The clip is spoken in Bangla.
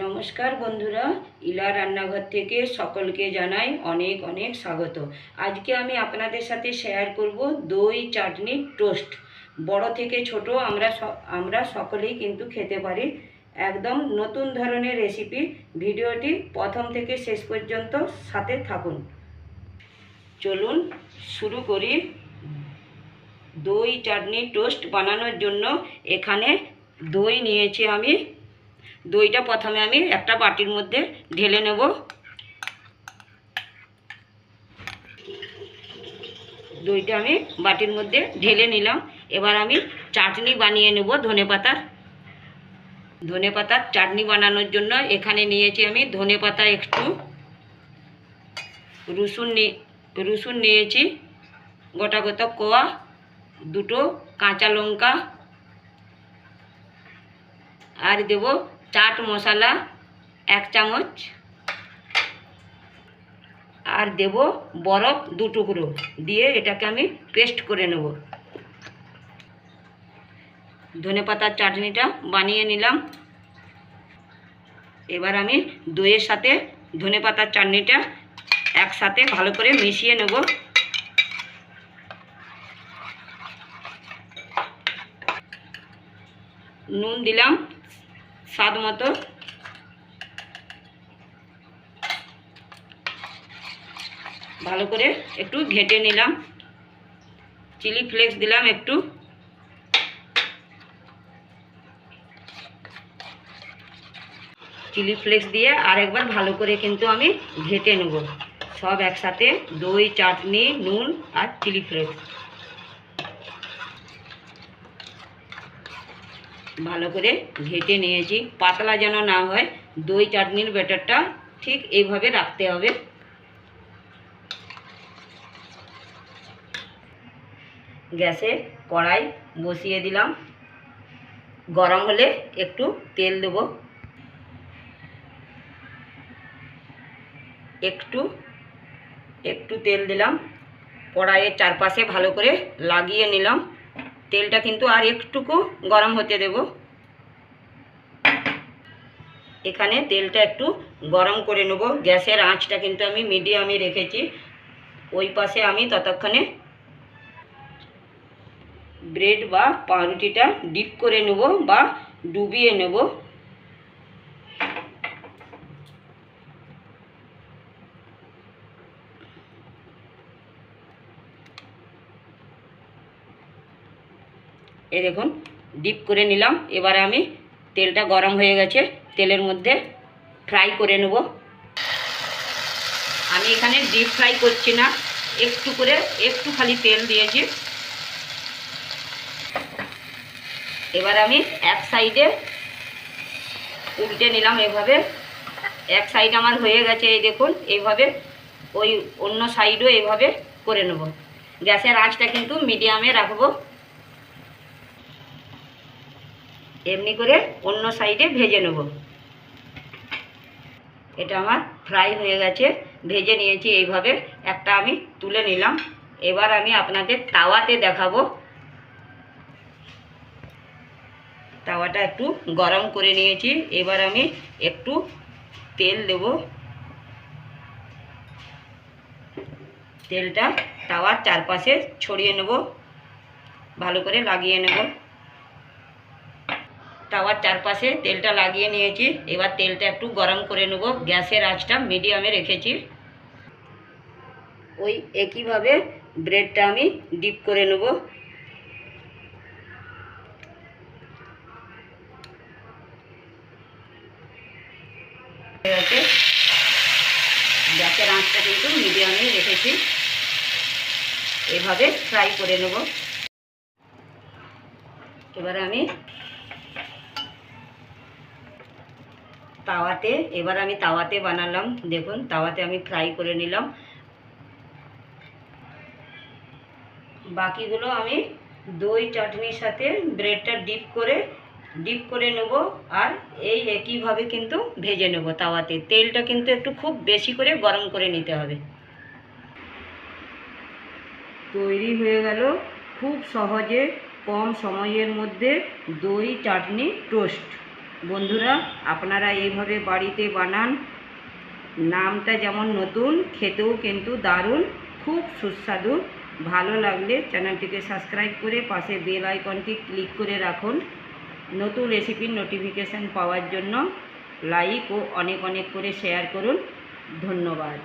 নমস্কার বন্ধুরা, ইলা রান্নাঘর থেকে সকলকে জানাই অনেক অনেক স্বাগত। আজকে আমি আপনাদের সাথে শেয়ার করব দই চাটনি টোস্ট বড় থেকে ছোট আমরা আমরা সকলেই কিন্তু খেতে পারি। একদম নতুন ধরনের রেসিপি ভিডিওটি প্রথম থেকে শেষ পর্যন্ত সাথে থাকুন। চলুন শুরু করি। দই চাটনি টোস্ট বানানোর জন্য এখানে দই নিয়েছি আমি। দইটা প্রথমে আমি একটা বাটির মধ্যে ঢেলে নেব। দইটা আমি বাটির মধ্যে ঢেলে নিলাম। এবার আমি চাটনি বানিয়ে নেব ধনে পাতার। ধনে পাতার চাটনি বানানোর জন্য এখানে নিয়েছি আমি ধনে পাতা একটু। রসুন রসুন নিয়েছি, গোটা গোটা কোয়া, দুটো কাঁচা লঙ্কা। আর দেব চাট মশলা এক চামচ। আর দেব বরফ দু টুকরো। দিয়ে এটাকে আমি পেস্ট করে নেব। ধনে পাতার চাটনিটা বানিয়ে নিলাম। এবার আমি দইয়ের সাথে ধনে পাতার চাটনিটা একসাথে ভালো করে মিশিয়ে নেব। নুন দিলাম। স্বাদ মতো। ভালো করে একটু ঘেটে নিলাম। চিলি ফ্লেক্স দিলাম একটু। চিলি ফ্লেক্স দিয়ে আরেকবার ভালো করে কিন্তু আমি ঘেটে নেব। সব একসাথে দই, চাটনি, নুন আর চিলি ফ্লেক্স। ভালো করে ঘেটে নিয়েছি। পাতলা যেন না হয়, দই চাটনির ব্যাটারটা ঠিক এইভাবে রাখতে হবে। গ্যাসে কড়াই বসিয়ে দিলাম। গরম হলে একটু তেল দেব। একটু একটু তেল দিলাম। কড়াইয়ের চারপাশে ভালো করে লাগিয়ে নিলাম। তেলটা কিন্তু আর একটুকু গরম হতে দেব। এখানে তেলটা একটু গরম করে নেব। গ্যাসের আঁচটা কিন্তু আমি মিডিয়ামে রেখেছি। ওই পাশে আমি ততক্ষণে ব্রেড বা পাউরুটিটা ডিপ করে নেব বা ডুবিয়ে নেব। এই দেখুন ডিপ করে নিলাম। এবারে আমি তেলটা গরম হয়ে গেছে, তেলের মধ্যে ফ্রাই করে নেব। আমি এখানে ডিপ ফ্রাই করছি না, একটু করে একটু খালি তেল দিয়েছি। এবার আমি এক সাইডে উল্টে নিলাম এভাবে। এক সাইড আমার হয়ে গেছে, এই দেখুন, এইভাবে ওই অন্য সাইডও এইভাবে করে নেব। গ্যাসের আঁচটা কিন্তু মিডিয়ামে রাখব। এমনি করে অন্য সাইডে ভেজে নেব। এটা আমার ফ্রাই হয়ে গেছে, ভেজে নিয়েছি এইভাবে। একটা আমি তুলে নিলাম। এবার আমি আপনাদের তাওয়াতে দেখাবো। তাওয়াটা একটু গরম করে নিয়েছি। এবার আমি একটু তেল দেব। তেলটা তাওয়ার চারপাশে ছড়িয়ে নেব। ভালো করে লাগিয়ে নেব। তাওয়ার চারপাশে তেলটা লাগিয়ে নিয়েছি। এবার তেলটা একটু গরম করে নেব। গ্যাসের আঁচটা মিডিয়ামে রেখেছি। ওই একইভাবে ব্রেডটা আমি ডিপ করে নেব। গ্যাসের আঁচটা কিন্তু মিডিয়ামে রেখেছি। এভাবে ফ্রাই করে নেব। এবারে আমি তাওয়াতে, এবার আমি তাওয়াতে বানালাম। দেখুন, তাওয়াতে আমি ফ্রাই করে নিলাম। বাকিগুলো আমি দই চাটনির সাথে ব্রেডটা ডিপ করে ডিপ করে নেব আর এই একইভাবে কিন্তু ভেজে নেব তাওয়াতে। তেলটা কিন্তু একটু খুব বেশি করে গরম করে নিতে হবে। তৈরি হয়ে গেল খুব সহজে কম সময়ের মধ্যে দই চাটনি টোস্ট। বন্ধুরা, আপনারা এইভাবে বাড়িতে বানান। নামটা যেমন নতুন, খেতেও কিন্তু দারুণ, খুব সুস্বাদু। ভালো লাগলে চ্যানেলটিকে সাবস্ক্রাইব করে পাশে বেল আইকনটি ক্লিক করে রাখুন। নতুন রেসিপির নোটিফিকেশান পাওয়ার জন্য লাইক ও অনেক অনেক করে শেয়ার করুন। ধন্যবাদ।